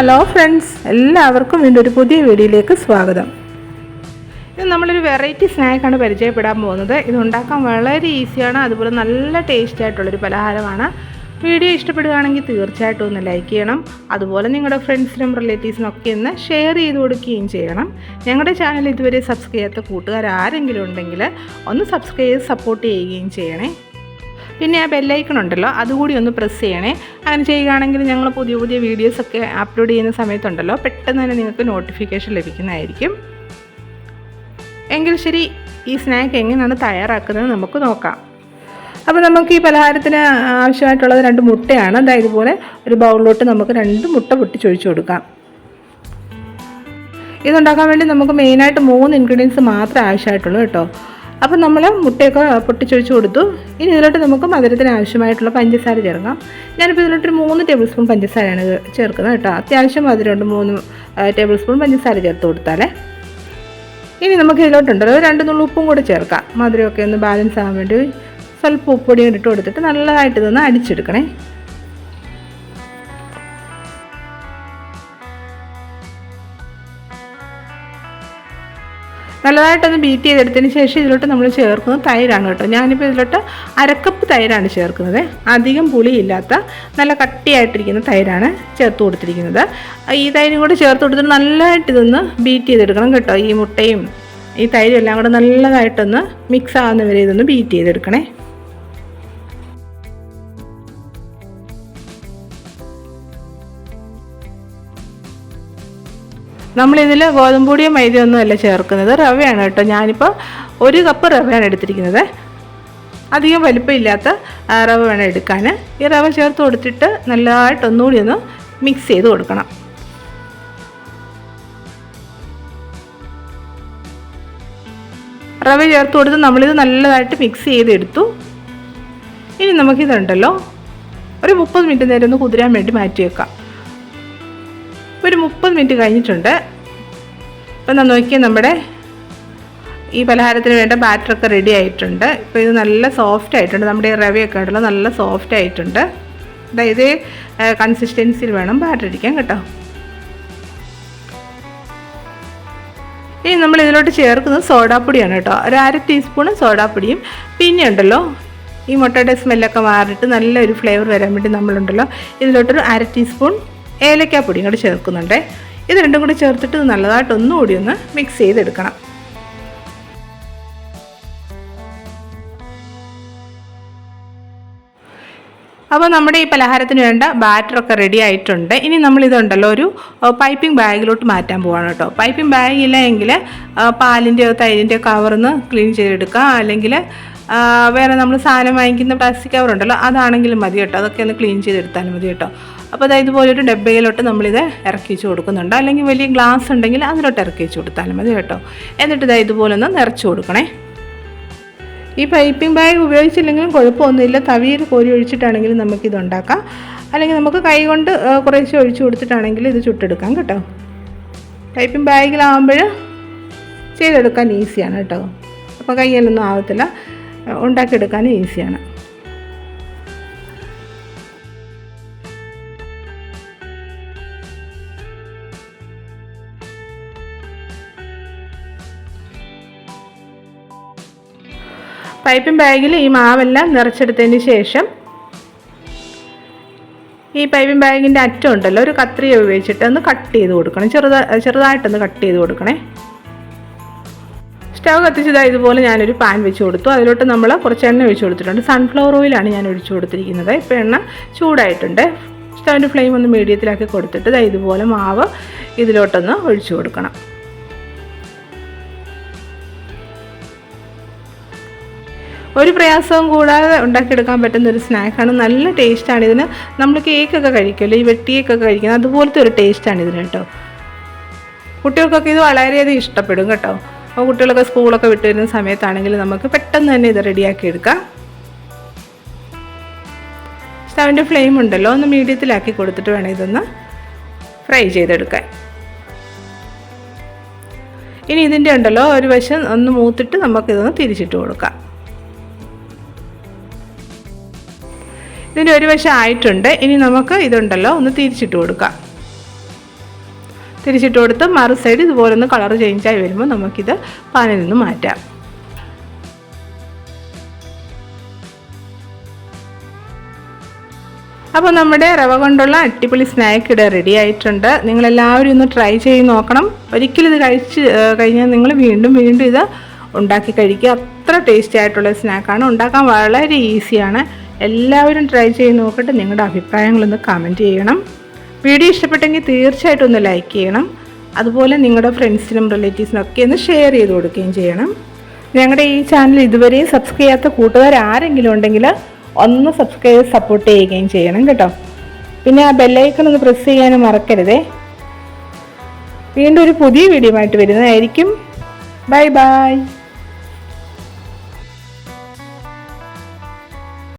Hello friends എല്ലാവർക്കും വീണ്ടും ഒരു പുതിയ വീഡിയോയിലേക്ക് സ്വാഗതം. ഇത് നമ്മളൊരു വെറൈറ്റി സ്നാക്കാണ് പരിചയപ്പെടാൻ പോകുന്നത്. ഇത് ഉണ്ടാക്കാൻ വളരെ ഈസിയാണ് അതുപോലെ നല്ല ടേസ്റ്റ് ആയിട്ടുള്ളൊരു പലഹാരമാണ്. വീഡിയോ ഇഷ്ടപ്പെടുകയാണെങ്കിൽ തീർച്ചയായിട്ടും ഒന്ന് ലൈക്ക് ചെയ്യണം. അതുപോലെ നിങ്ങളുടെ ഫ്രണ്ട്സിനും റിലേറ്റീവ്സിനും ഒക്കെ ഒന്ന് ഷെയർ ചെയ്ത് കൊടുക്കുകയും ചെയ്യണം. ഞങ്ങളുടെ ചാനൽ ഇതുവരെ സബ്സ്ക്രൈബ് ചെയ്യാത്ത കൂട്ടുകാർ ആരെങ്കിലും ഉണ്ടെങ്കിൽ ഒന്ന് സബ്സ്ക്രൈബ് സപ്പോർട്ട് ചെയ്യുകയും ചെയ്യണേ. പിന്നെ ആ ബെല്ലൈക്കൺ ഉണ്ടല്ലോ അതുകൂടി ഒന്ന് പ്രസ് ചെയ്യണേ. അങ്ങനെ ചെയ്യുകയാണെങ്കിൽ ഞങ്ങൾ പുതിയ പുതിയ വീഡിയോസൊക്കെ അപ്ലോഡ് ചെയ്യുന്ന സമയത്തുണ്ടല്ലോ പെട്ടെന്ന് തന്നെ നിങ്ങൾക്ക് നോട്ടിഫിക്കേഷൻ ലഭിക്കുന്നതായിരിക്കും. എങ്കിൽ ശരി ഈ സ്നാക്ക് എങ്ങനെയാണ് തയ്യാറാക്കുന്നത് നമുക്ക് നോക്കാം. അപ്പോൾ നമുക്ക് ഈ പലഹാരത്തിന് ആവശ്യമായിട്ടുള്ളത് രണ്ട് മുട്ടയാണ്. അതായത് ഇതുപോലെ ഒരു ബൗളിലോട്ട് നമുക്ക് രണ്ട് മുട്ട പൊട്ടിച്ചൊഴിച്ചു കൊടുക്കാം. ഇതുണ്ടാക്കാൻ വേണ്ടി നമുക്ക് മെയിനായിട്ട് മൂന്ന് ഇൻഗ്രീഡിയൻസ് മാത്രമേ ആവശ്യമായിട്ടുള്ളൂ കേട്ടോ. അപ്പം നമ്മൾ മുട്ടയൊക്കെ പൊട്ടിച്ചൊഴിച്ച് കൊടുത്തു. ഇനി ഇതിലോട്ട് നമുക്ക് മധുരത്തിന് ആവശ്യമായിട്ടുള്ള പഞ്ചസാര ചേർക്കാം. ഞാനിപ്പോൾ ഇതിലോട്ടൊരു മൂന്ന് ടേബിൾ സ്പൂൺ പഞ്ചസാരയാണ് ചേർക്കുന്നത് കേട്ടോ. അത്യാവശ്യം മധുരമുണ്ട് മൂന്ന് ടേബിൾ സ്പൂൺ പഞ്ചസാര ചേർത്ത് കൊടുത്താലേ. ഇനി നമുക്ക് ഇതിലോട്ടുണ്ടല്ലോ രണ്ട് നുള്ളു ഉപ്പും കൂടെ ചേർക്കാം. മധുരമൊക്കെ ഒന്ന് ബാലൻസ് ആകാൻ വേണ്ടി സ്വല്പം ഉപ്പൊടിയും ഇട്ട് കൊടുത്തിട്ട് നല്ലതായിട്ട് ഇതൊന്ന് അടിച്ചെടുക്കണേ. നല്ലതായിട്ടൊന്ന് ബീറ്റ് ചെയ്തെടുത്തതിന് ശേഷം ഇതിലോട്ട് നമ്മൾ ചേർക്കുന്നത് തൈരാണ് കേട്ടോ. ഞാനിപ്പോൾ ഇതിലോട്ട് അരക്കപ്പ് തൈരാണ് ചേർക്കുന്നത്. അധികം പുളിയില്ലാത്ത നല്ല കട്ടിയായിട്ടിരിക്കുന്ന തൈരാണ് ചേർത്ത് കൊടുത്തിരിക്കുന്നത്. ഈ തൈരും കൂടെ ചേർത്ത് കൊടുത്തിട്ട് നല്ലതായിട്ട് ഇതൊന്ന് ബീറ്റ് ചെയ്തെടുക്കണം കേട്ടോ. ഈ മുട്ടയും ഈ തൈരും എല്ലാം കൂടെ നല്ലതായിട്ടൊന്ന് മിക്സ് ആകുന്നവരെ ഇതൊന്ന് ബീറ്റ് ചെയ്തെടുക്കണേ. നമ്മളിതിൽ ഗോതമ്പൊടിയോ മൈദയൊന്നും അല്ല ചേർക്കുന്നത്. റവയാണ് കേട്ടോ. ഞാനിപ്പോൾ ഒരു കപ്പ് റവയാണ് എടുത്തിരിക്കുന്നത്. അധികം വലിപ്പമില്ലാത്ത റവ വേണം എടുക്കാൻ ഈ റവ ചേർത്ത് കൊടുത്തിട്ട് നല്ലതായിട്ട് ഒന്നുകൂടി ഒന്ന് മിക്സ് ചെയ്ത് കൊടുക്കണം. റവ ചേർത്ത് കൊടുത്ത് നമ്മളിത് നല്ലതായിട്ട് മിക്സ് ചെയ്തെടുത്തു. ഇനി നമുക്കിതുണ്ടല്ലോ. ഒരു മുപ്പത് മിനിറ്റ് നേരം ഒന്ന് കുതിരാൻ വേണ്ടി മാറ്റി വെക്കാം ഒരു മുപ്പത് മിനിറ്റ് കഴിഞ്ഞിട്ടുണ്ട്. ഞാൻ നോക്കിയാൽ നമ്മുടെ ഈ പലഹാരത്തിന് വേണ്ട ബാറ്ററൊക്കെ റെഡി ആയിട്ടുണ്ട്. ഇപ്പോൾ ഇത് നല്ല സോഫ്റ്റ് ആയിട്ടുണ്ട്. നമ്മുടെ ഈ റവയൊക്കെ ഉണ്ടല്ലോ നല്ല സോഫ്റ്റ് ആയിട്ടുണ്ട്. അതായത് കൺസിസ്റ്റൻസിയിൽ വേണം ബാറ്റർ ഇരിക്കാൻ കേട്ടോ. ഇനി നമ്മൾ ഇതിലോട്ട് ചേർക്കുന്നത് സോഡാപ്പൊടിയാണ് കേട്ടോ. ഒരു അര ടീസ്പൂണ് സോഡാപ്പൊടിയും പിന്നെ ഉണ്ടല്ലോ ഈ മുട്ടയുടെ സ്മെല്ലൊക്കെ മാറിയിട്ട് നല്ലൊരു ഫ്ലേവർ വരാൻ വേണ്ടി നമ്മളുണ്ടല്ലോ. ഇതിലോട്ടൊരു അര ടീസ്പൂൺ ഏലക്കാപ്പൊടിയും കൂടി ചേർക്കുന്നുണ്ട്. ഇത് രണ്ടും കൂടി ചേർത്തിട്ട് നല്ലതായിട്ട് ഒന്നുകൂടി ഒന്ന് മിക്സ് ചെയ്തെടുക്കണം. അപ്പോൾ നമ്മുടെ ഈ പലഹാരത്തിന് വേണ്ട ബാറ്ററൊക്കെ റെഡി ആയിട്ടുണ്ട്. ഇനി നമ്മളിതുണ്ടല്ലോ ഒരു പൈപ്പിംഗ് ബാഗിലോട്ട് മാറ്റാൻ പോവാണ് കേട്ടോ. പൈപ്പിംഗ് ബാഗ് ഇല്ലെങ്കിൽ പാലിന്റെയോ തൈരിന്റെയോ കവർന്ന് ക്ലീൻ ചെയ്തെടുക്കാം. അല്ലെങ്കിൽ വേറെ നമ്മൾ സാധനം വാങ്ങിക്കുന്ന പ്ലാസ്റ്റിക് കവർ ഉണ്ടല്ലോ അതാണെങ്കിലും മതി കേട്ടോ. അതൊക്കെ ഒന്ന് ക്ലീൻ ചെയ്തെടുത്താലും മതി കേട്ടോ. അപ്പോൾ അതായത് ഇതുപോലൊരു ഡബ്ബയിലോട്ട് നമ്മളിത് ഇറക്കി വെച്ച് കൊടുക്കുന്നുണ്ട്. അല്ലെങ്കിൽ വലിയ ഗ്ലാസ് ഉണ്ടെങ്കിൽ അതിലോട്ട് ഇറക്കി വെച്ച് കൊടുത്താലും മതി കേട്ടോ. എന്നിട്ട് ഇതാ ഇതുപോലെ ഒന്ന് നിറച്ച് കൊടുക്കണേ. ഈ പൈപ്പിംഗ് ബാഗ് ഉപയോഗിച്ചില്ലെങ്കിലും കുഴപ്പമൊന്നുമില്ല. തവിയിൽ കോരി ഒഴിച്ചിട്ടാണെങ്കിലും നമുക്കിത് ഉണ്ടാക്കാം. അല്ലെങ്കിൽ നമുക്ക് കൈ കൊണ്ട് കുറേശ്ശെ ഒഴിച്ചു കൊടുത്തിട്ടാണെങ്കിൽ ഇത് ചുട്ടെടുക്കാം കേട്ടോ. പൈപ്പിംഗ് ബാഗിലാവുമ്പോൾ ചെയ്തെടുക്കാൻ ഈസിയാണ് കേട്ടോ. അപ്പോൾ കയ്യിലൊന്നും ആവത്തില്ല. ഉണ്ടാക്കിയെടുക്കാൻ ഈസിയാണ്. പൈപ്പിംഗ് ബാഗിൽ ഈ മാവെല്ലാം നിറച്ചെടുത്തതിന് ശേഷം ഈ പൈപ്പിംഗ് ബാഗിന്റെ അറ്റം ഉണ്ടല്ലോ ഒരു കത്രിക ഉപയോഗിച്ചിട്ട് ഒന്ന് കട്ട് ചെയ്ത് കൊടുക്കണം. ചെറുതാ ചെറുതായിട്ടൊന്ന് കട്ട് ചെയ്ത് കൊടുക്കണേ. സ്റ്റവ് കത്തിച്ചതാ ഇതുപോലെ ഞാനൊരു പാൻ വെച്ച് കൊടുത്തു. അതിലോട്ട് നമ്മൾ കുറച്ച് എണ്ണ ഒഴിച്ചു കൊടുത്തിട്ടുണ്ട്. സൺഫ്ലവർ ഓയിലാണ് ഞാൻ ഒഴിച്ചു കൊടുത്തിരിക്കുന്നത്. ഇപ്പോൾ എണ്ണ ചൂടായിട്ടുണ്ട്. സ്റ്റവിന്റെ ഫ്ലെയിം ഒന്ന് മീഡിയത്തിലാക്കി കൊടുത്തിട്ട് ദാ ഇതുപോലെ മാവ് ഇതിലോട്ടൊന്ന് ഒഴിച്ചു കൊടുക്കണം. ഒരു പ്രയാസവും കൂടാതെ ഉണ്ടാക്കിയെടുക്കാൻ പറ്റുന്ന ഒരു സ്നാക്കാണ് നല്ല ടേസ്റ്റാണ് ഇതിന്. നമ്മൾ കേക്കൊക്കെ കഴിക്കുമല്ലോ ഈ വെട്ടിയൊക്കെ കഴിക്കുന്നത് അതുപോലത്തെ ഒരു ടേസ്റ്റാണ് ഇതിന് കേട്ടോ. കുട്ടികൾക്കൊക്കെ ഇത് വളരെയധികം ഇഷ്ടപ്പെടും കേട്ടോ. അപ്പോൾ കുട്ടികളൊക്കെ സ്കൂളൊക്കെ വിട്ട് വരുന്ന സമയത്താണെങ്കിൽ നമുക്ക് പെട്ടെന്ന് തന്നെ ഇത് റെഡിയാക്കി എടുക്കാം. സ്റ്റവിന്റെ ഫ്ലെയിം ഉണ്ടല്ലോ ഒന്ന് മീഡിയത്തിലാക്കി കൊടുത്തിട്ട് വേണം ഇതൊന്ന് ഫ്രൈ ചെയ്തെടുക്കാൻ. ഇനി ഇതിന്റെ ഉണ്ടല്ലോ ഒരു വശം ഒന്ന് മൂത്തിട്ട് നമുക്കിതൊന്ന് തിരിച്ചിട്ട് കൊടുക്കാം. ഇതിന്റെ ഒരു വശം ആയിട്ടുണ്ട് ഇനി നമുക്ക് ഇതുണ്ടല്ലോ ഒന്ന് തിരിച്ചിട്ട് കൊടുക്കാം. തിരിച്ചിട്ട് കൊടുത്ത് മറു സൈഡ് ഇതുപോലെ ഒന്ന് കളർ ചേഞ്ചായി വരുമ്പോൾ നമുക്കിത് പാനിൽ നിന്ന് മാറ്റാം. അപ്പോൾ നമ്മുടെ റവ കൊണ്ടുള്ള അടിപൊളി സ്നാക്ക് ഇവിടെ റെഡി ആയിട്ടുണ്ട്. നിങ്ങളെല്ലാവരും ഒന്ന് ട്രൈ ചെയ്ത് നോക്കണം. ഒരിക്കലും ഇത് കഴിച്ച് കഴിഞ്ഞാൽ നിങ്ങൾ വീണ്ടും വീണ്ടും ഇത് ഉണ്ടാക്കി കഴിക്കുക. അത്ര ടേസ്റ്റി ആയിട്ടുള്ള സ്നാക്കാണ് ഉണ്ടാക്കാൻ വളരെ ഈസിയാണ് എല്ലാവരും ട്രൈ ചെയ്ത് നോക്കിയിട്ട് നിങ്ങളുടെ അഭിപ്രായങ്ങളൊന്ന് കമന്റ് ചെയ്യണം. വീഡിയോ ഇഷ്ടപ്പെട്ടെങ്കിൽ തീർച്ചയായിട്ടും ഒന്ന് ലൈക്ക് ചെയ്യണം. അതുപോലെ നിങ്ങളുടെ ഫ്രണ്ട്സിനും റിലേറ്റീവ്സിനും ഒക്കെ ഒന്ന് ഷെയർ ചെയ്ത് കൊടുക്കുകയും ചെയ്യണം. ഞങ്ങളുടെ ഈ ചാനൽ ഇതുവരെയും സബ്സ്ക്രൈബ് ചെയ്യാത്ത കൂട്ടുകാർ ആരെങ്കിലും ഉണ്ടെങ്കിൽ ഒന്ന് സബ്സ്ക്രൈബ് സപ്പോർട്ട് ചെയ്യുകയും ചെയ്യണം കേട്ടോ. പിന്നെ ആ ബെല്ലൈക്കൺ ഒന്ന് പ്രസ് ചെയ്യാനും മറക്കരുതേ. വീണ്ടും ഒരു പുതിയ വീഡിയോ ആയിട്ട് വരുന്നതായിരിക്കും. Bye bye